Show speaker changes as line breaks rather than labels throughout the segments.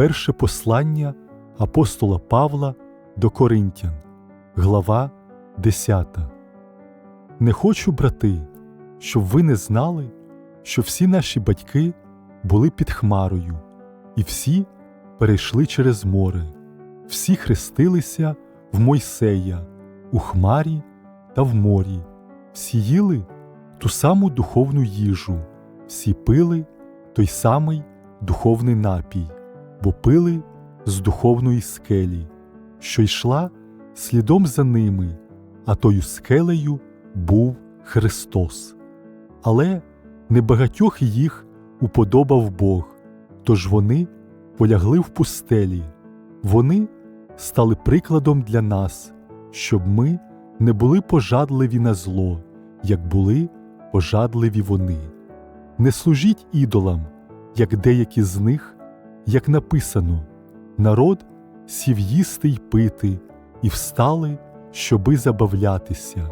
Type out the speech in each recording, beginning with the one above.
Перше послання апостола Павла до Коринтян, глава 10. Не хочу, брати, щоб ви не знали, що всі наші батьки були під хмарою, і всі перейшли через море, всі хрестилися в Мойсея, у хмарі та в морі, всі їли ту саму духовну їжу, всі пили той самий духовний напій, бо пили з духовної скелі, що йшла слідом за ними, а тою скелею був Христос. Але небагатьох їх уподобав Бог, тож вони полягли в пустелі, вони стали прикладом для нас, щоб ми не були пожадливі на зло, як були пожадливі вони. Не служіть ідолам, як деякі з них, як написано, народ сів їсти й пити, і встали, щоби забавлятися.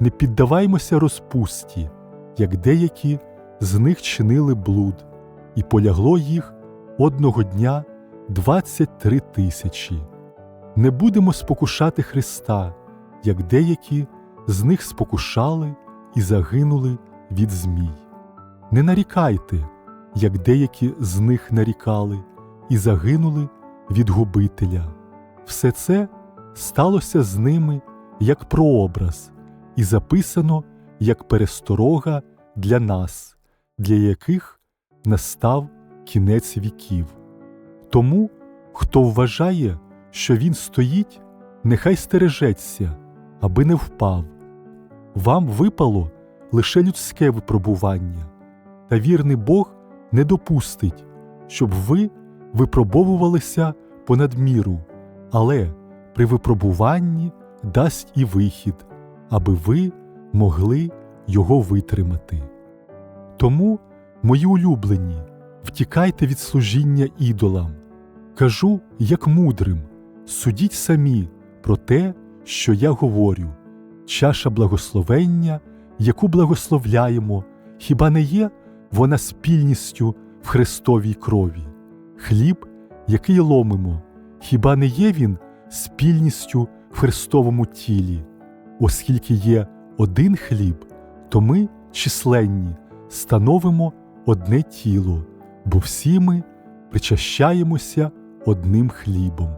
Не піддаваймося розпусті, як деякі з них чинили блуд, і полягло їх одного дня двадцять три тисячі. Не будемо спокушати Христа, як деякі з них спокушали і загинули від змій. Не нарікайте, як деякі з них нарікали і загинули від губителя. Все це сталося з ними як прообраз, і записано як пересторога для нас, для яких настав кінець віків. Тому, хто вважає, що він стоїть, нехай стережеться, аби не впав. Вам випало лише людське випробування, та вірний Бог не допустить, щоб ви випробовувалися понад міру, але при випробуванні дасть і вихід, аби ви могли його витримати. Тому, мої улюблені, втікайте від служіння ідолам. Кажу, як мудрим, судіть самі про те, що я говорю, чаша благословення, яку благословляємо, хіба не є вона спільністю в Христовій крові, хліб, який ломимо, хіба не є він спільністю в Христовому тілі, оскільки є один хліб, то ми, численні, становимо одне тіло, бо всі ми причащаємося одним хлібом.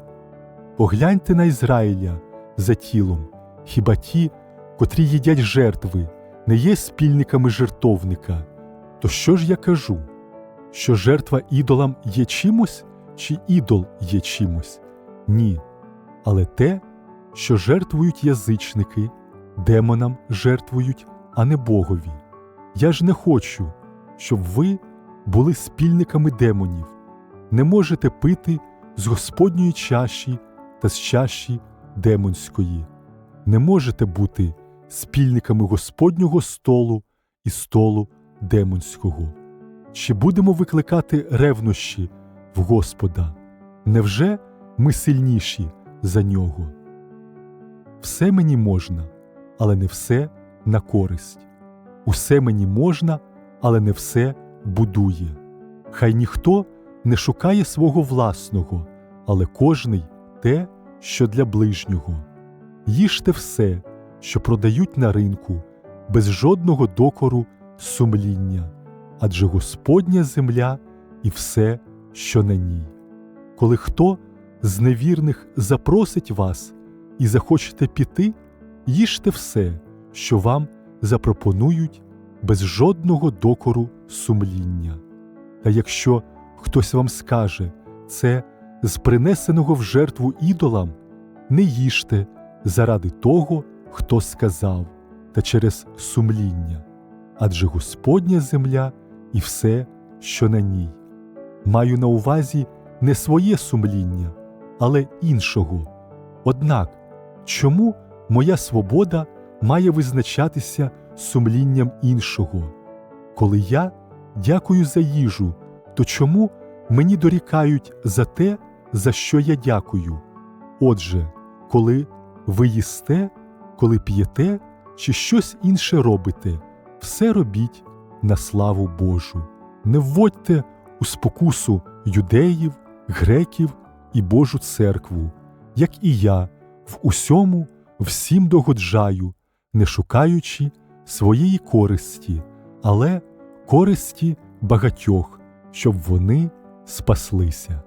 Погляньте на Ізраїля за тілом, хіба ті, котрі їдять жертви, не є спільниками жертовника. То що ж я кажу? Що жертва ідолам є чимось, чи ідол є чимось? Ні. Але те, що жертвують язичники, демонам жертвують, а не Богові. Я ж не хочу, щоб ви були спільниками демонів, не можете пити з Господньої чаші та з чаші демонської, не можете бути спільниками Господнього столу і столу демонського. Чи будемо викликати ревнощі в Господа? Невже ми сильніші за нього? Все мені можна, але не все на користь. Усе мені можна, але не все будує. Хай ніхто не шукає свого власного, але кожний те, що для ближнього. Їжте все, що продають на ринку, без жодного докору сумління, адже Господня земля і все, що на ній. Коли хто з невірних запросить вас і захочете піти, їжте все, що вам запропонують без жодного докору сумління. Та якщо хтось вам скаже це з принесеного в жертву ідолам, не їжте заради того, хто сказав, та через сумління, адже Господня земля і все, що на ній. Маю на увазі не своє сумління, але іншого. Однак, чому моя свобода має визначатися сумлінням іншого? Коли я дякую за їжу, то чому мені дорікають за те, за що я дякую? Отже, коли ви їсте, коли п'єте чи щось інше робите, все робіть на славу Божу. Не вводьте у спокусу юдеїв, греків і Божу церкву, як і я, в усьому всім догоджаю, не шукаючи своєї користі, але користі багатьох, щоб вони спаслися.